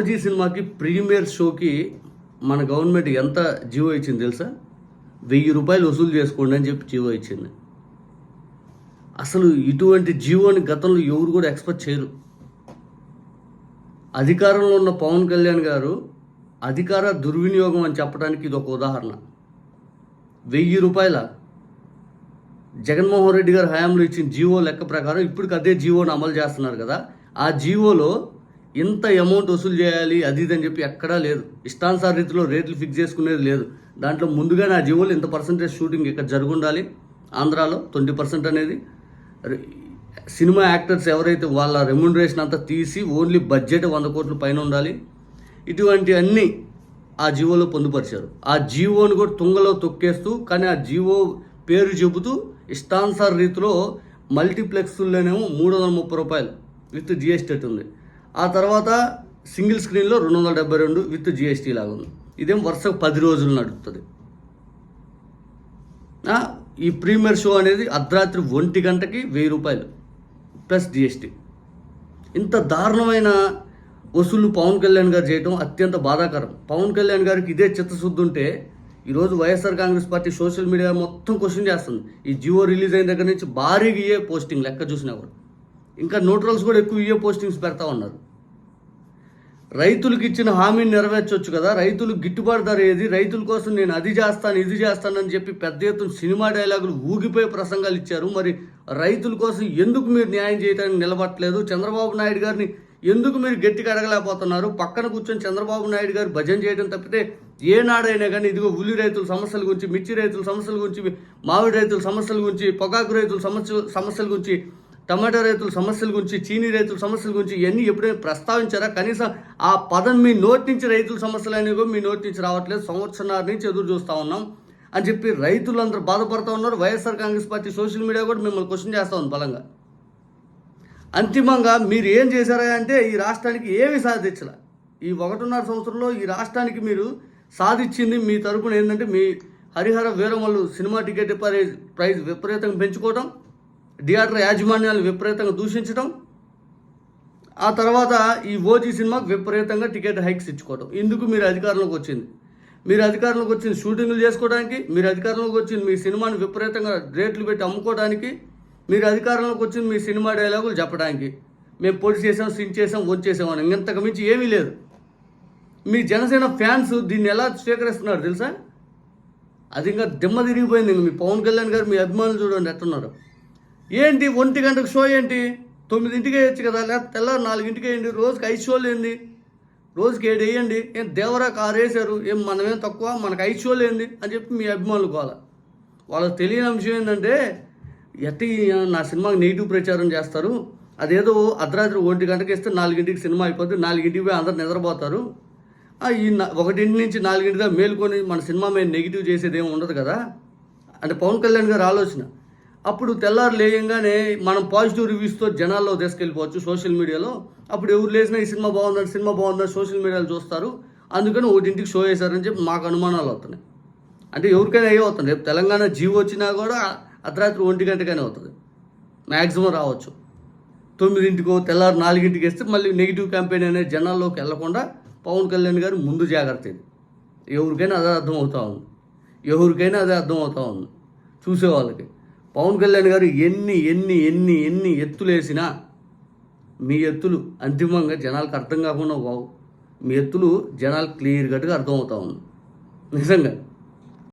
G సినిమాకి premier షోకి మన గవర్నమెంట్ ఎంత జీవో ఇచ్చింది తెలుసా? వెయ్యి రూపాయలు వసూలు చేసుకోండి అని చెప్పి జీవో ఇచ్చింది. అసలు ఇటువంటి జీవోని గతంలో ఎవరు కూడా ఎక్స్పెక్ట్ చేయరు. అధికారంలో ఉన్న పవన్ కళ్యాణ్ గారు అధికార దుర్వినియోగం అని చెప్పడానికి ఇది ఒక ఉదాహరణ. వెయ్యి రూపాయల జగన్మోహన్ రెడ్డి గారు హయాంలో ఇచ్చిన జీవో లెక్క ప్రకారం ఇప్పటికి అదే జీవోని అమలు చేస్తున్నారు కదా. ఆ జీవోలో ఇంత అమౌంట్ వసూలు చేయాలి అది ఇది అని చెప్పి ఎక్కడా లేదు. ఇష్టానుసార రీతిలో రేట్లు ఫిక్స్ చేసుకునేది లేదు. దాంట్లో ముందుగానే ఆ జీవోలో ఇంత పర్సంటేజ్ షూటింగ్ ఇక్కడ జరుగుండాలి. ఆంధ్రాలో ట్వంటీ పర్సెంట్ అనేది. సినిమా యాక్టర్స్ ఎవరైతే వాళ్ళ రెమ్యునరేషన్ అంతా తీసి ఓన్లీ బడ్జెట్ వంద కోట్ల పైన ఉండాలి. ఇటువంటి అన్నీ ఆ జీవోలో పొందుపరిచారు. ఆ జీవోని కూడా తుంగలో తొక్కేస్తూ కానీ ఆ జీవో పేరు చెబుతూ ఇష్టానుసార రీతిలో మల్టీప్లెక్స్లోనేమో మూడు వందల ముప్పై రూపాయలు విత్ జిఎస్టీ ఉంది ఆ తర్వాత సింగిల్ స్క్రీన్లో రెండు వందల డెబ్బై రెండు విత్ జిఎస్టీ లాగా ఉంది. ఇదేం వరుస పది రోజులు నడుపుతుంది. ఈ ప్రీమియర్ షో అనేది అర్ధరాత్రి ఒంటి గంటకి వెయ్యి రూపాయలు ప్లస్ జిఎస్టీ ఇంత దారుణమైన వసూలు పవన్ కళ్యాణ్ గారు చేయడం అత్యంత బాధాకరం. పవన్ కళ్యాణ్ గారికి ఇదే చిత్తశుద్ధి ఉంటే ఈరోజు YSR Congress party social media మొత్తం క్వశ్చన్ చేస్తుంది. ఈ జియో రిలీజ్ అయిన దగ్గర నుంచి భారీగా ఇయే పోస్టింగ్ లెక్క చూసినా కూడా. ఇంకా న్యూట్రల్స్ కూడా ఎక్కువ ఇయే పోస్టింగ్స్ పెడతా ఉన్నారు. రైతులకు ఇచ్చిన హామీని నెరవేర్చొచ్చు కదా రైతులు గిట్టుబాటు ధర ఏది రైతుల కోసం నేను అది చేస్తాను ఇది చేస్తానని చెప్పి పెద్ద ఎత్తున సినిమా డైలాగులు ఊగిపోయే ప్రసంగాలు ఇచ్చారు. మరి రైతుల కోసం ఎందుకు మీరు న్యాయం చేయడానికి నిలబట్టలేదు చంద్రబాబు నాయుడు గారిని ఎందుకు మీరు గట్టిగా అడగలేకపోతున్నారు? పక్కన కూర్చొని చంద్రబాబు నాయుడు గారు భజన చేయడం తప్పితే ఏనాడైనా కానీ ఇదిగో ఉల్లి రైతుల సమస్యల గురించి మిర్చి రైతుల సమస్యల గురించి మామిడి రైతుల సమస్యల గురించి పొగాకు రైతుల సమస్య సమస్యల గురించి టమాటా రైతుల సమస్యల గురించి చీనీ రైతుల సమస్యల గురించి ఇవన్నీ ఎప్పుడైనా ప్రస్తావించారా? కనీసం ఆ పదం మీ నోటి నుంచి రైతుల సమస్యలు అనేవి కూడా మీ నోటి నుంచి రావట్లేదు. సంవత్సరాల నుంచి ఎదురు చూస్తూ ఉన్నాం. అని చెప్పి రైతులందరూ బాధపడుతూ ఉన్నారు. YSR Congress party social media కూడా మిమ్మల్ని క్వశ్చన్ చేస్తూ ఉంది బలంగా. అంతిమంగా మీరు ఏం చేశారా అంటే ఈ రాష్ట్రానికి ఏమి సాధించలే. ఈ ఒకటిన్నర సంవత్సరంలో ఈ రాష్ట్రానికి మీరు సాధించింది మీ తరపున ఏంటంటే మీ Harihara Veeramallu cinema ticket price price విపరీతంగా పెంచుకోవడం థియేటర్ యాజమాన్యాలు విపరీతంగా దూషించడం ఆ తర్వాత ఈ ఓజీ సినిమాకు విపరీతంగా టికెట్ హైక్స్ ఇచ్చుకోవడం ఇందుకు మీరు అధికారంలోకి వచ్చింది. మీరు అధికారంలోకి వచ్చింది షూటింగ్లు చేసుకోవడానికి మీరు అధికారంలోకి వచ్చింది మీ సినిమాని విపరీతంగా రేట్లు పెట్టి అమ్ముకోవడానికి మీరు అధికారంలోకి వచ్చింది మీ సినిమా డైలాగులు చెప్పడానికి మేము పొడి చేసాం సింగ్ చేసాం వచ్చేసాం అని ఇంతకు మించి ఏమీ లేదు. మీ జనసేన ఫ్యాన్స్ దీన్ని ఎలా స్వీకరిస్తున్నారు తెలుసా? అది ఇంకా దిమ్మ తిరిగిపోయింది. ఇంక మీ పవన్ కళ్యాణ్ గారు మీ అభిమానులు చూడండి ఎట్టున్నారు ఏంటి ఒంటి గంటకు షో ఏంటి? తొమ్మిదింటికి వేయచ్చు కదా లేకపోతే తెల్లారు నాలుగింటికి వేయండి రోజుకి ఐదు షోలు ఏంది? రోజుకి ఏడు వేయండి. ఏం దేవరా కారు వేసారు ఏం మనమేం తక్కువ? మనకు ఐదు షోలు ఏంది? అని చెప్పి మీ అభిమానులు కోవాలి వాళ్ళకి తెలియని అంశం ఏంటంటే ఎట్టి నా సినిమాకి నెగిటివ్ ప్రచారం చేస్తారు. అదేదో అర్ధరాత్రి ఒంటి గంటకి ఇస్తే నాలుగింటికి సినిమా అయిపోతుంది నాలుగింటికి పోయి అందరు నిద్రపోతారు. ఈ ఒకటింటి నుంచి నాలుగింటిగా మేల్కొని మన సినిమా మీద నెగిటివ్ చేసేది ఏమి ఉండదు కదా? అంటే పవన్ కళ్యాణ్ గారు ఆలోచన. అప్పుడు తెల్లారు లేయంగానే మనం పాజిటివ్ రివ్యూస్తో జనాల్లో తీసుకెళ్ళిపోవచ్చు సోషల్ మీడియాలో. అప్పుడు ఎవరు లేచినా ఈ సినిమా బాగుందని సినిమా బాగుందని సోషల్ మీడియాలో చూస్తారు. అందుకని ఒకటింటికి షో వేశారని చెప్పి మాకు అనుమానాలు అవుతున్నాయి అంటే ఎవరికైనా అయ్యే అవుతుంది? రేపు తెలంగాణ జీవో వచ్చినా కూడా అర్ధరాత్రి ఒంటి గంటకనే అవుతుంది. మ్యాక్సిమం రావచ్చు. తొమ్మిదింటికో తెల్లారు నాలుగింటికి వేస్తే మళ్ళీ నెగిటివ్ క్యాంపెయిన్ అనేది జనాల్లోకి వెళ్ళకుండా పవన్ కళ్యాణ్ గారు ముందు జాగ్రత్త ఇది. ఎవరికైనా అదే అర్థం అవుతా ఉంది. ఎవరికైనా అదే అర్థం అవుతా ఉంది. చూసే వాళ్ళకి పవన్ కళ్యాణ్ గారు ఎన్ని ఎన్ని ఎన్ని ఎన్ని ఎత్తులేసినా మీ ఎత్తులు అంతిమంగా జనాలకు అర్థం కాకుండా పోవు మీ ఎత్తులు జనాలు క్లియర్ కట్గా అర్థమవుతా ఉంది. నిజంగా.